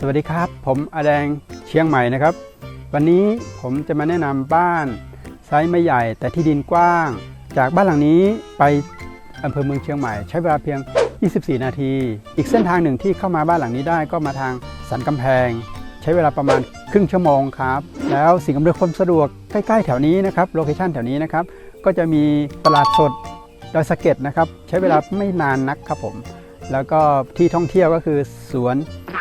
สวัสดีครับ ผมอาแดงเชียงใหม่นะครับ วันนี้ผมจะมาแนะนำบ้านไซส์ไม่ใหญ่แต่ที่ดินกว้าง จากบ้านหลังนี้ไปอำเภอเมืองเชียงใหม่ ใช้เวลาเพียง 24 นาที อีกเส้นทางหนึ่งที่เข้ามาบ้านหลังนี้ได้ก็มาทางสันกำแพง ใช้เวลาประมาณครึ่งชั่วโมงครับ แล้วสิ่งอำนวยความสะดวกใกล้ๆแถวนี้นะครับโลเคชันแถวนี้นะครับก็จะมีตลาดสดดอยสะเก็ดนะครับใช้เวลาไม่นานนักครับผม แล้วก็ที่ท่องเที่ยวก็คือสวน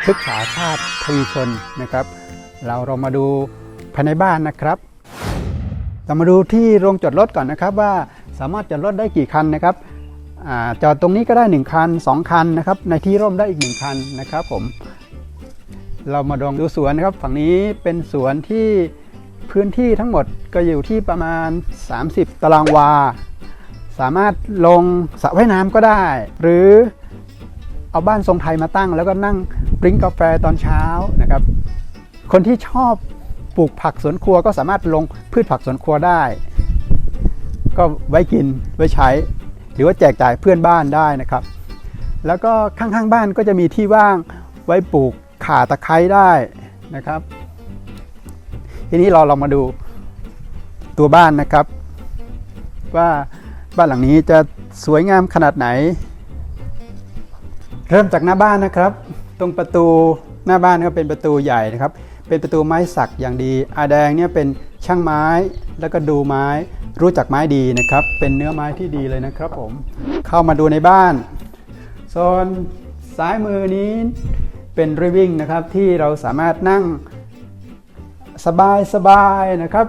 พฤกษาชาติทวีชนนะครับ เราเรามาดูภายในบ้านนะครับเรามาดูที่โรงจอดรถก่อนนะครับ ว่าสามารถจอดรถได้กี่คันนะครับอจอดตรงนี้ก็ได้ 1 คัน 2 คันนะครับ ในที่ร่มได้อีก 1 คันนะครับผม เรามาลองดูสวนนะครับ ฝั่งนี้เป็นสวนที่พื้นที่ทั้งหมดก็อยู่ที่ประมาณ 30 ตารางวา สามารถลงสระว่ายน้ำก็ได้ หรือเอาบ้านทรงไทยมาตั้งแล้วก็นั่ง ดริ้งกาแฟตอนเช้านะครับ คนที่ชอบปลูกผักสวนครัวก็สามารถลงพืชผักสวนครัวได้ ก็ไว้กินไว้ใช้ หรือว่าแจกจ่ายเพื่อนบ้านได้นะครับ แล้วก็ข้างๆบ้านก็จะมีที่ว่างไว้ปลูกข่าตะไคร้ได้นะครับ ทีนี้เราเรามาดูตัวบ้านนะครับ ว่าบ้านหลังนี้จะสวยงามขนาดไหน เริ่มจากหน้าบ้านนะครับ ตรงประตูหน้าบ้านก็เป็นประตูใหญ่นะครับ เป็นประตูไม้สักอย่างดีอาแดงเนี่ยเป็นช่างไม้แล้วก็ดูไม้รู้จักไม้ดีนะครับ เป็นเนื้อไม้ที่ดีเลยนะครับผมเข้ามาดูในบ้านโซนซ้ายมือนี้เป็นริวิ่งนะครับที่เราสามารถนั่งสบายสบายๆนะครับ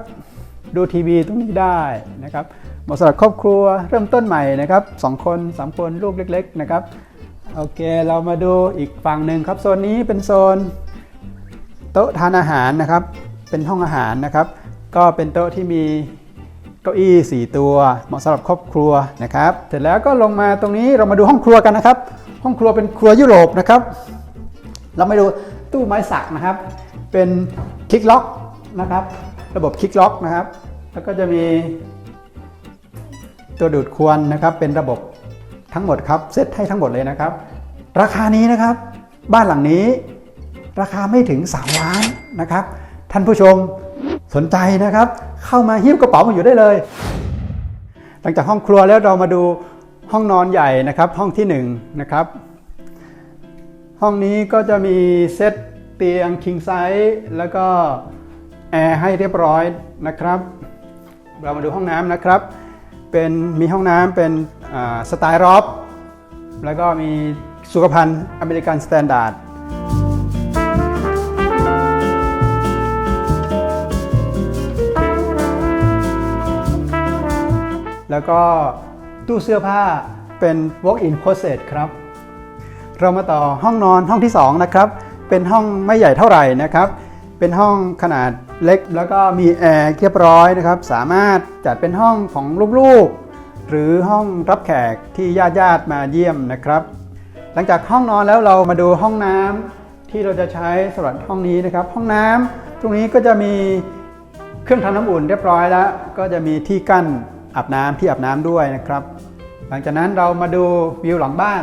ดูทีวีตรงนี้ได้นะครับเหมาะสำหรับครอบครัวเริ่มต้นใหม่นะครับสองคนสามคนลูกเล็ก ๆ นะครับ โอเคเรามาดูอีกฝั่งหนึ่งครับโซนนี้เป็นโซนโต๊ะทานอาหารนะครับ เป็นห้องอาหารนะครับ ก็เป็นโต๊ะที่มีเก้าอี้ 4 ตัว เหมาะสำหรับครอบครัวนะครับ เสร็จแล้วก็ลงมาตรงนี้เรามาดูห้องครัวกันนะครับ ห้องครัวเป็นครัวยุโรปนะครับ เรามาดูตู้ไม้สักนะครับ เป็นคลิกล็อกนะครับ ระบบคลิกล็อกนะครับ แล้วก็จะมีตัวดูดควนนะครับ เป็นระบบทั้งหมดครับ เซตให้ทั้งหมดเลยนะครับ ราคานี้นะครับ บ้านหลังนี้ ราคาไม่ถึง 3 ล้านนะครับ ท่านผู้ชมสนใจนะครับ เข้ามาหิ้วกระเป๋ามาอยู่ได้เลย หลังจากห้องครัวแล้วเรามาดูห้องนอนใหญ่นะครับห้องที่1นงนะครับ ห้องนี้ก็จะมีเซตเตียง king size แล้วก็แอร์ให้เรียบร้อยนะครับ เรามาดูห้องน้ำนะครับ เป็นมีห้องน้ำเป็นสไตล์รอฟแล้วก็มี สุขภัณฑ์อเมริกันสแตนดาร์ดแล้วก็ตู้เสื้อผ้าเป็น walk-in closet ครับ เรามาต่อห้องนอนห้องที่ 2 นะครับ เป็นห้องไม่ใหญ่เท่าไหร่นะครับ เป็นห้องขนาดเล็ก แล้วก็มีแอร์เรียบร้อยนะครับ สามารถจัดเป็นห้องของลูกๆ หรือห้องรับแขกที่ญาติๆมาเยี่ยมนะครับ หลังจากห้องนอนแล้วเรามาดูห้องน้ำที่เราจะใช้สำหรับห้องนี้นะครับ ห้องน้ำตรงนี้ก็จะมีเครื่องทำน้ำอุ่นเรียบร้อยแล้ว ก็จะมีที่กั้นอาบน้ำที่อาบน้ำด้วยนะครับ หลังจากนั้นเรามาดูวิวหลังบ้าน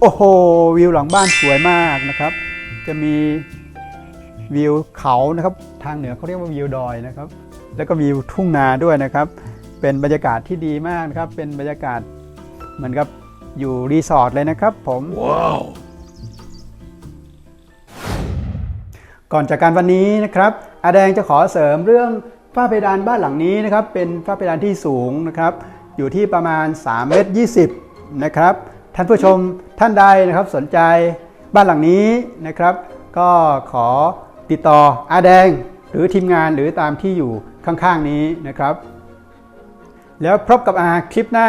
โอ้โหวิวหลังบ้านสวยมากนะครับ จะมีวิวเขานะครับ ทางเหนือเขาเรียกว่าวิวดอยนะครับ แล้วก็วิวทุ่งนาด้วยนะครับ เป็นบรรยากาศที่ดีมากนะครับ เป็นบรรยากาศเหมือนกับ อยู่รีสอร์ทเลยนะครับผมก่อนจากการวันนี้นะครับอาแดงจะขอเสริมเรื่องฝ้าเพดานบ้านหลังนี้นะครับ เป็นฝ้าเพดานที่สูงนะครับ อยู่ที่ประมาณ3เมตร20 นะครับ ท่านผู้ชมท่านใดนะครับสนใจบ้านหลังนี้นะครับ ก็ขอติดต่ออาแดงหรือทีมงานหรือตามที่อยู่ข้างๆนี้นะครับ แล้วพบกับอาคลิปหน้า